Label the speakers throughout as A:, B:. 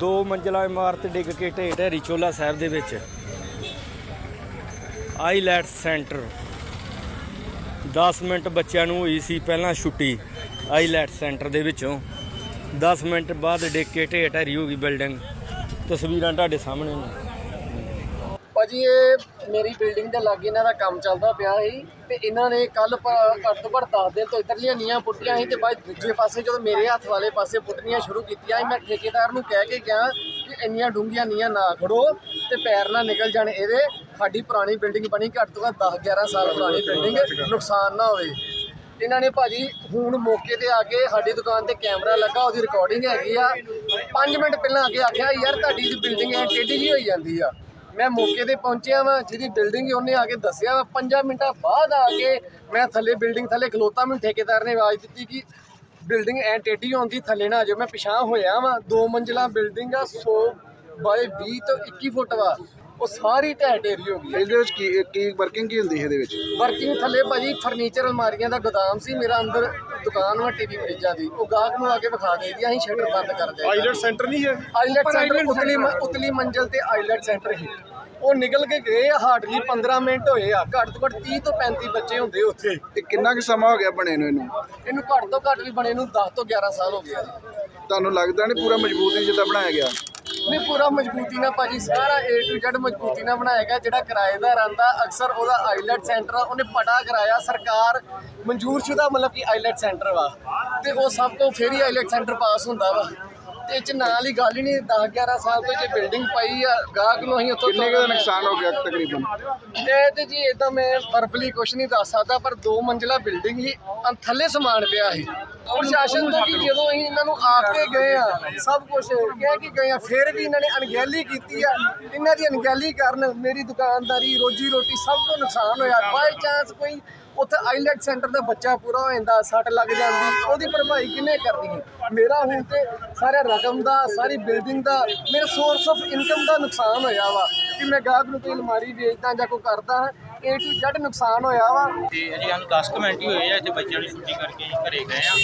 A: ਦੋ ਮੰਜ਼ਲਾ ਇਮਾਰਤ ਡਿੱਗ ਕੇ ਢੇਰ ਹੈ ਚੋਲਾ ਸਾਹਿਬ ਦੇ ਵਿੱਚ। IELTS centre. 10 ਮਿੰਟ ਬੱਚਿਆਂ ਨੂੰ ਹੋਈ ਸੀ ਪਹਿਲਾਂ ਛੁੱਟੀ ਆਈਲੈਟ ਸੈਂਟਰ ਦੇ ਵਿੱਚੋਂ। 10 ਮਿੰਟ ਬਾਅਦ ਡਿੱਗ ਕੇ ਢੇਰ ਢੇਰੀ ਹੋ ਗਈ ਬਿਲਡਿੰਗ। ਤਸਵੀਰਾਂ ਤੁਹਾਡੇ ਸਾਹਮਣੇ ਨੇ।
B: ਭਾਜੀ ਇਹ ਮੇਰੀ ਬਿਲਡਿੰਗ ਦੇ ਲਾਗੇ ਇਹਨਾਂ ਦਾ ਕੰਮ ਚੱਲਦਾ ਪਿਆ ਸੀ ਤੇ ਇਹਨਾਂ ਨੇ ਕੱਲ ਘੱਟ ਤੋਂ ਘੱਟ 10 ਦਿਨ ਤੋਂ ਇੱਧਰਲੀਆਂ ਨੀਆਂ ਪੁੱਟੀਆਂ ਸੀ ਤੇ ਬਾਅਦ ਦੂਜੇ ਪਾਸੇ ਜਦੋਂ ਮੇਰੇ ਹੱਥ ਵਾਲੇ ਪਾਸੇ ਪੁੱਟਣੀਆਂ ਸ਼ੁਰੂ ਕੀਤੀਆਂ ਸੀ, ਮੈਂ ਠੇਕੇਦਾਰ ਨੂੰ ਕਹਿ ਕੇ ਗਿਆ ਕਿ ਇੰਨੀਆਂ ਡੂੰਘੀਆਂ ਨੀਆਂ ਨਾ ਖੜੋ ਤੇ ਪੈਰ ਨਾ ਨਿਕਲ ਜਾਣ ਇਹਦੇ। ਸਾਡੀ ਪੁਰਾਣੀ ਬਿਲਡਿੰਗ ਬਣੀ ਘੱਟ ਤੋਂ ਘੱਟ 10 11 ਸਾਲ ਪੁਰਾਣੀ ਬਿਲਡਿੰਗ ਨੁਕਸਾਨ ਨਾ ਹੋਵੇ। ਇਹਨਾਂ ਨੇ ਭਾਜੀ ਹੁਣ ਮੌਕੇ ਤੇ ਆ ਕੇ ਸਾਡੀ ਦੁਕਾਨ ਤੇ ਕੈਮਰਾ ਲੱਗਾ, ਉਹਦੀ ਰਿਕਾਰਡਿੰਗ ਹੈਗੀ ਆ। 5 ਮਿੰਟ ਪਹਿਲਾਂ ਆ ਕੇ ਆਖਿਆ, ਯਾਰ ਤੁਹਾਡੀ ਬਿਲਡਿੰਗ ਐ ਟੇਢੀ ਜੀ ਹੋਈ ਜਾਂਦੀ ਆ। ਮੈਂ ਮੌਕੇ ਤੇ ਪਹੁੰਚਿਆ ਵਾਂ ਜਿਹਦੀ ਬਿਲਡਿੰਗ ਉਹਨੇ ਆ ਕੇ ਦੱਸਿਆ ਵਾ। 5 ਮਿੰਟਾਂ ਬਾਅਦ ਆ ਕੇ ਮੈਂ ਥੱਲੇ ਬਿਲਡਿੰਗ ਥੱਲੇ ਖਲੋਤਾ ਮੈਨੂੰ ਠੇਕੇਦਾਰ ਨੇ ਆਵਾਜ਼ ਦਿੱਤੀ ਕਿ ਬਿਲਡਿੰਗ ਐ ਟੇਢੀ ਹੁੰਦੀ ਥੱਲੇ ਨਾ ਜਾਓ। ਮੈਂ ਪਿਛਾਂ ਹੋਇਆ ਵਾਂ ਦੋ ਮੰਜ਼ਿਲਾ ਬਿਲਡਿੰਗ ਆ 100 ਬਾਏ 20 ਤੋਂ 21 ਫੁੱਟ ਵਾ। ਉਹ ਸਾਰੀ ਢਹਿ ਢੇਰੀ ਹੋ ਗਈ
C: ਇਹਦੇ ਵਿੱਚ ਕੀ ਕੀ ਵਰਕਿੰਗ ਕੀ ਹੁੰਦੀ ਹੈ ਇਹਦੇ ਵਿੱਚ?
B: ਵਰਕਿੰਗ ਥੱਲੇ ਭਾਜੀ ਫਰਨੀਚਰ ਅਲਮਾਰੀਆਂ ਦਾ ਗੋਦਾਮ ਸੀ ਮੇਰਾ ਅੰਦਰ ਦੁਕਾਨ ਵਾ ਟੀਵੀ ਫਰਿੱਜਾਂ ਦੀ। ਉਹ ਗਾਹਕ ਨੂੰ ਆ ਕੇ ਵਿਖਾ ਦੇ ਦੀ ਅਸੀਂ ਸ਼ਟਰ ਬੰਦ ਕਰ ਦੇ
C: ਆਈਲੈਟ ਸੈਂਟਰ ਨਹੀਂ ਹੈ?
B: ਆਈਲੈਟ ਸੈਂਟਰ ਉਤਲੀ ਉਤਲੀ ਮੰਜ਼ਲ ਤੇ ਆਈਲੈਟ ਸੈਂਟਰ ਹੀ। ਉਹ ਨਿਕਲ ਕੇ ਗਏ ਆ ਹਾਰਡਲੀ 15 ਮਿੰਟ ਹੋਏ ਆ ਘੱਟ ਤੋਂ ਘੱਟ 30 ਤੋਂ 35 ਬੱਚੇ ਹੁੰਦੇ ਉੱਥੇ।
C: ਇਹ ਕਿੰਨਾ ਕੁ ਸਮਾਂ ਹੋ ਗਿਆ ਬਣੇ ਨੂੰ ਇਹਨੂੰ?
B: ਇਹਨੂੰ ਘੱਟ ਤੋਂ ਘੱਟ ਵੀ ਬਣੇ ਨੂੰ 10 ਤੋਂ 11 ਸਾਲ ਹੋ ਗਏ ਆ।
C: ਤੁਹਾਨੂੰ ਲੱਗਦਾ ਨਹੀਂ ਪੂਰਾ ਮਜ਼ਬੂਤੀ ਜਿੱਦਾਂ ਬਣਾਇਆ ਗਿਆ?
B: ਨਹੀਂ ਪੂਰਾ ਮਜ਼ਬੂਤੀ ਨਾਲ ਭਾਜੀ ਸਾਰਾ A to Z ਮਜ਼ਬੂਤੀ ਨਾਲ ਬਣਾਇਆ ਗਿਆ ਜਿਹੜਾ ਕਿਰਾਏਦਾਰ ਆਂਦਾ ਅਕਸਰ ਉਹਦਾ ਆਈਲੈਟ ਸੈਂਟਰ ਉਹਨੇ ਪਟਾ ਕਰਾਇਆ ਸਰਕਾਰ ਮਨਜ਼ੂਰਸ਼ੁਦਾ ਮਤਲਬ ਕਿ ਆਈਲੈਟ ਸੈਂਟਰ ਵਾ। ਤੇ ਉਹ ਸਭ ਤੋਂ ਫੇਰ ਹੀ ਆਈਲੈਟ ਸੈਂਟਰ ਪਾਸ ਹੁੰਦਾ ਵਾ। ਤੇ ਇਹ ਚ ਨਾਲ ਹੀ ਗੱਲ ਹੀ ਨਹੀਂ 10 11 ਸਾਲ ਤੋਂ ਜੇ ਬਿਲਡਿੰਗ ਪਾਈ ਆ ਗਾਹਕ ਨੂੰ ਅਸੀਂ ਉੱਥੋਂ
C: ਕਿੰਨੇ ਕੁ ਦਾ ਨੁਕਸਾਨ ਹੋ ਗਿਆ ਤਕਰੀਬਨ?
B: ਇਹ ਤੇ ਜੀ ਇਦਾਂ ਮੈਂ ਵਰਬਲੀ ਕੁਝ ਨਹੀਂ ਦੱਸ ਸਕਦਾ ਪਰ ਦੋ ਮੰਜ਼ਿਲਾ ਬਿਲਡਿੰਗ ਹੀ ਥੱਲੇ ਸਮਾਨ ਪਿਆ ਸੀ। ਪ੍ਰਸ਼ਾਸਨ ਤੋਂ ਕਿ ਜਦੋਂ ਅਸੀਂ ਇਹਨਾਂ ਨੂੰ ਆ ਕੇ ਗਏ ਆ, ਸਭ ਕੁਝ ਕਹਿ ਕੇ ਗਏ ਆ, ਫਿਰ ਵੀ ਇਹਨਾਂ ਨੇ ਅਣਗਹਿਲੀ ਕੀਤੀ ਆ। ਇਹਨਾਂ ਦੀ ਅਣਗਹਿਲੀ ਕਾਰਨ ਮੇਰੀ ਦੁਕਾਨਦਾਰੀ, ਰੋਜੀ ਰੋਟੀ ਸਭ ਤੋਂ ਨੁਕਸਾਨ ਹੋਇਆ। ਬਾਈ ਚਾਂਸ ਕੋਈ ਉੱਥੇ ਆਈਲੈਟ ਸੈਂਟਰ ਦਾ ਬੱਚਾ ਪੂਰਾ ਹੋ ਜਾਂਦਾ, ਸੱਟ ਲੱਗ ਜਾਂਦੀ, ਉਹਦੀ ਭਰਪਾਈ ਕਿੰਨੇ ਕਰਨੀ ਹੈ ਮੇਰਾ ਹੁਣ ਤੇ ਸਾਰੇ ਰਕਮ ਦਾ, ਸਾਰੀ ਬਿਲਡਿੰਗ ਦਾ, ਮੇਰੇ ਸੋਰਸ ਆਫ ਇਨਕਮ ਦਾ ਨੁਕਸਾਨ ਹੋਇਆ ਵਾ। ਕਿ ਮੈਂ ਗਾਹਕ ਨੂੰ ਕੋਈ ਅਲਮਾਰੀ ਵੇਚਦਾ ਜਾਂ ਕੋਈ ਕਰਦਾ ਹਾਂ ਏ ਟੂ Z ਨੁਕਸਾਨ ਹੋਇਆ ਵਾ।
D: ਤੇ ਅਜੇ ਸਾਨੂੰ 10 ਕੁ ਮਿੰਟ ਹੀ ਹੋਏ ਆ ਇੱਥੇ ਬੱਚਿਆਂ ਨੂੰ ਛੁੱਟੀ ਕਰਕੇ ਅਸੀਂ ਘਰੇ ਗਏ ਆ।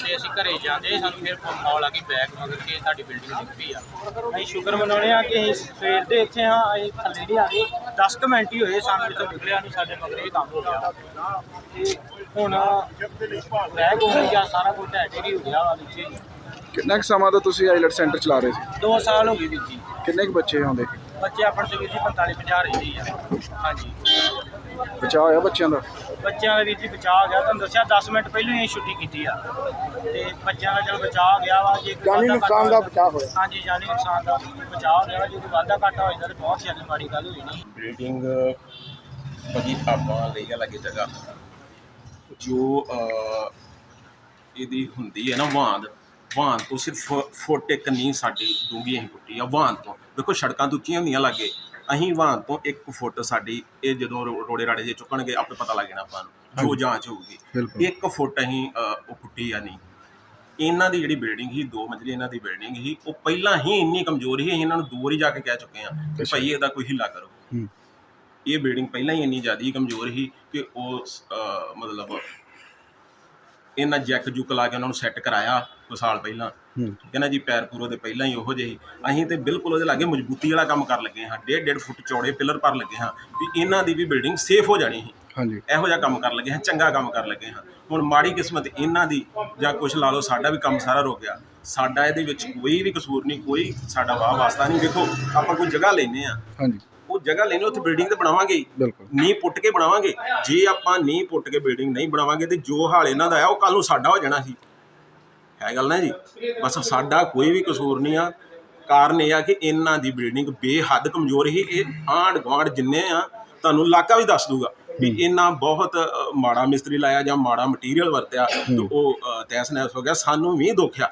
D: ਤੇ ਅਸੀਂ ਘਰੇ ਜਾਂਦੇ ਸਾਨੂੰ ਫਿਰ ਕਾਲ ਆ ਗਈ ਬੈਕ ਮਗਰ ਕੇ ਤੁਹਾਡੀ ਬਿਲਡਿੰਗ ਡਿੱਗ ਪਈ ਆ। ਅਸੀਂ ਸ਼ੁਕਰ ਮਨਾਉਣੇ ਆ ਕਿ ਅਸੀਂ ਸਵੇਰ ਦੇ ਇੱਥੇ ਹਾਂ ਅਸੀਂ ਥੱਲੇ ਨਹੀਂ ਆ ਗਏ। 10 ਕੁ ਮਿੰਟ ਹੀ ਹੋਏ ਸਾਨੂੰ ਇੱਥੇ ਨਿਕਲਿਆ ਨੂੰ ਸਾਡੇ ਮਗਰ ਇਹ ਕੰਮ ਹੋ ਗਿਆ। ਤੇ ਹੁਣ ਬੈਗ ਹੋ ਗਿਆ ਸਾਰਾ ਕੁਝ ਢਹਿ ਹੋ ਗਿਆ ਵਾ ਨੀਚੇ
C: ਕਿੰਨਾ ਕੁ ਸਮਾਂ ਤੋਂ ਤੁਸੀਂ ਆਈਲੈਟ ਸੈਂਟਰ ਚਲਾ ਰਹੇ ਸੀ?
D: 2 ਸਾਲ ਹੋ ਗਏ ਵੀਰ ਜੀ
C: ਕਿੰਨੇ ਕੁ ਬੱਚੇ ਆਉਂਦੇ?
D: ਬੱਚੇ ਆਪਣੇ ਤੇ ਵੀਰ ਜੀ 45 50 ਰਹਿੰਦੇ ਆ। ਹਾਂਜੀ।
C: ਬਚਾਅ ਹੋਇਆ ਬੱਚਿਆਂ ਦਾ?
D: ਬੱਚਿਆਂ ਦਾ ਵੀਰ ਜੀ ਬਚਾਅ ਹੋ ਗਿਆ। ਤੁਹਾਨੂੰ ਦੱਸਿਆ 10 ਮਿੰਟ ਪਹਿਲਾਂ ਹੀ ਛੁੱਟੀ ਕੀਤੀ ਆ। ਤੇ ਬੱਚਿਆਂ ਦਾ ਚਲੋ ਬਚਾਅ ਹੋ ਗਿਆ ਵਾ। ਜੇ
B: ਜਾਨੀ
D: ਵਾਧਾ
B: ਨੁਕਸਾਨ
D: ਘਾਟਾ
B: ਦਾ ਬਚਾਅ ਹੋਇਆ।
D: ਹਾਂਜੀ ਜਾਨੀ ਨੁਕਸਾਨ ਦਾ ਬਚਾਅ ਹੋ ਗਿਆ। ਜੇ ਕੋਈ ਵਾਧਾ ਘਾਟਾ ਹੋ ਜਾਂਦਾ ਤਾਂ ਬਹੁਤ ਜ਼ਿਆਦਾ ਮਾੜੀ ਗੱਲ ਹੋਈ ਨਹੀਂ
E: ਬਿਲਡਿੰਗ ਭਾਜੀ ਆਪਾਂ ਲਈ ਲੱਗੇ ਜਗ੍ਹਾ। ਜੋ ਇਹਦੀ ਹੁੰਦੀ ਹੈ ਨਾ ਵਾਂਦ ਵਾਂਦ ਤੋਂ ਸਿਰਫ ਫੁੱਟ ਇੱਕ ਨਹੀਂ ਸਾਡੀ ਡੂੰਘੀ ਅਸੀਂ ਪੁੱਟੀ ਆ ਵਾਂਦ ਤੋਂ। ਦੇਖੋ ਸੜਕਾਂ ਤੋਂ ਉੱਚੀਆਂ ਹੁੰਦੀਆਂ ਲੱਗੇ ਅਸੀਂ ਵਾਂਦ ਤੋਂ 1 ਫੁੱਟ ਸਾਡੀ ਇਹ ਜਦੋਂ ਰੋੜੇ ਰਾੜੇ ਜੇ ਚੁੱਕਣਗੇ ਆਪੇ ਪਤਾ ਲੱਗ ਜਾਣਾ ਆਪਾਂ ਨੂੰ ਜੋ ਜਾਂਚ ਹੋਊਗੀ। 1 ਫੁੱਟ ਅਸੀਂ ਅਹ, ਉਹ ਪੁੱਟੀ ਆ ਨਹੀਂ। ਇਹਨਾਂ ਦੀ ਜਿਹੜੀ ਬਿਲਡਿੰਗ ਸੀ ਦੋ ਮੰਜ਼ਲੀ ਇਹਨਾਂ ਦੀ ਬਿਲਡਿੰਗ ਸੀ ਉਹ ਪਹਿਲਾਂ ਹੀ ਇੰਨੀ ਕਮਜ਼ੋਰ ਸੀ ਅਸੀਂ ਇਹਨਾਂ ਨੂੰ ਦੋ ਵਾਰੀ ਜਾ ਕੇ ਕਹਿ ਚੁੱਕੇ ਆ ਕਿ ਭਾਈ ਇਹਦਾ ਕੋਈ ਹਿੱਲਾ ਕਰੋ।
C: ਹੂੰ।
E: ਇਹ ਬਿਲਡਿੰਗ ਪਹਿਲਾਂ ਹੀ ਇੰਨੀ ਜ਼ਿਆਦਾ ਕਮਜ਼ੋਰ ਸੀ ਕਿ ਉਹ ਮਤਲਬ ਇਹਨਾਂ ਜੈਕ ਜੁਕ ਲਾ ਕੇ ਉਹਨਾਂ ਨੂੰ ਸੈੱਟ ਕਰਾਇਆ ਕੁ ਸਾਲ ਪਹਿਲਾਂ। ਨਾ ਜੀ ਪੈਰ ਪੂਰੋ ਦੇ ਪਹਿਲਾਂ ਹੀ ਉਹੋ ਜਿਹੀ। ਅਸੀਂ ਤੇ ਬਿਲਕੁਲ ਉਹਦੇ ਲਾਗੇ ਮਜ਼ਬੂਤੀ ਵਾਲਾ ਕੰਮ ਕਰ ਲੱਗੇ ਹਾਂ। ਡੇਢ ਡੇਢ ਫੁੱਟ ਚੌੜੇ ਪਿਲਰ ਪਰ ਲੱਗੇ ਹਾਂ ਵੀ ਇਹਨਾਂ ਦੀ ਵੀ ਬਿਲਡਿੰਗ ਸੇਫ ਹੋ ਜਾਣੀ ਸੀ।
C: ਹਾਂਜੀ।
E: ਇਹੋ ਜਿਹਾ ਕੰਮ ਕਰ ਲੱਗੇ ਹਾਂ ਚੰਗਾ ਕੰਮ ਕਰ ਲੱਗੇ ਹਾਂ। ਹੁਣ ਮਾੜੀ ਕਿਸਮਤ ਇਹਨਾਂ ਦੀ ਜਾਂ ਕੁਝ ਲਾ ਲਓ ਸਾਡਾ ਵੀ ਕੰਮ ਸਾਰਾ ਰੁਕ ਗਿਆ। ਸਾਡਾ ਇਹਦੇ ਵਿੱਚ ਕੋਈ ਵੀ ਕਸੂਰ ਨਹੀਂ ਕੋਈ ਸਾਡਾ ਵਾਹ ਵਾਸਤਾ ਨਹੀਂ। ਦੇਖੋ ਆਪਾਂ ਕੋਈ ਜਗ੍ਹਾ ਲੈਨੇ ਆ
C: ਹਾਂਜੀ।
E: ਜਗ੍ਹਾ ਲੈਨੇ ਉੱਥੇ ਬਿਲਡਿੰਗ ਤੇ ਬਣਾਵਾਂਗੇ।
C: ਬਿਲਕੁਲ।
E: ਨੀਂਹ ਪੁੱਟ ਕੇ ਬਣਾਵਾਂਗੇ। ਜੇ ਆਪਾਂ ਨੀਂਹ ਪੁੱਟ ਕੇ ਬਿਲਡਿੰਗ ਨਹੀਂ ਬਣਾਵਾਂਗੇ ਤੇ ਜੋ ਹਾਲ ਇਹਨਾਂ ਦਾ ਆ ਉਹ ਕੱਲ ਨੂੰ ਸਾਡਾ ਹੋ ਜਾਣਾ ਸੀ। ਹੈ ਗੱਲ ਨਾ ਜੀ? ਬਸ ਸਾਡਾ ਕੋਈ ਵੀ ਕਸੂਰ ਨਹੀਂ ਆ। ਕਾਰਨ ਇਹ ਆ ਕਿ ਇਹਨਾਂ ਦੀ ਬਿਲਡਿੰਗ ਬੇਹੱਦ ਕਮਜ਼ੋਰ ਹੀ ਇਹ ਆਂਢ ਗੁਆਂਢ ਜਿੰਨੇ ਆ ਤੁਹਾਨੂੰ ਇਲਾਕਾ ਵੀ ਦੱਸ ਦੂਗਾ ਵੀ ਇਹਨਾਂ ਬਹੁਤ ਮਾੜਾ ਮਿਸਤਰੀ ਲਾਇਆ ਜਾਂ ਮਾੜਾ ਮਟੀਰੀਅਲ ਵਰਤਿਆ ਤੇ ਉਹ ਅ, ਤਹਿਸ ਨਹਿਸ ਹੋ ਗਿਆ। ਸਾਨੂੰ ਵੀ ਦੁੱਖ ਆ।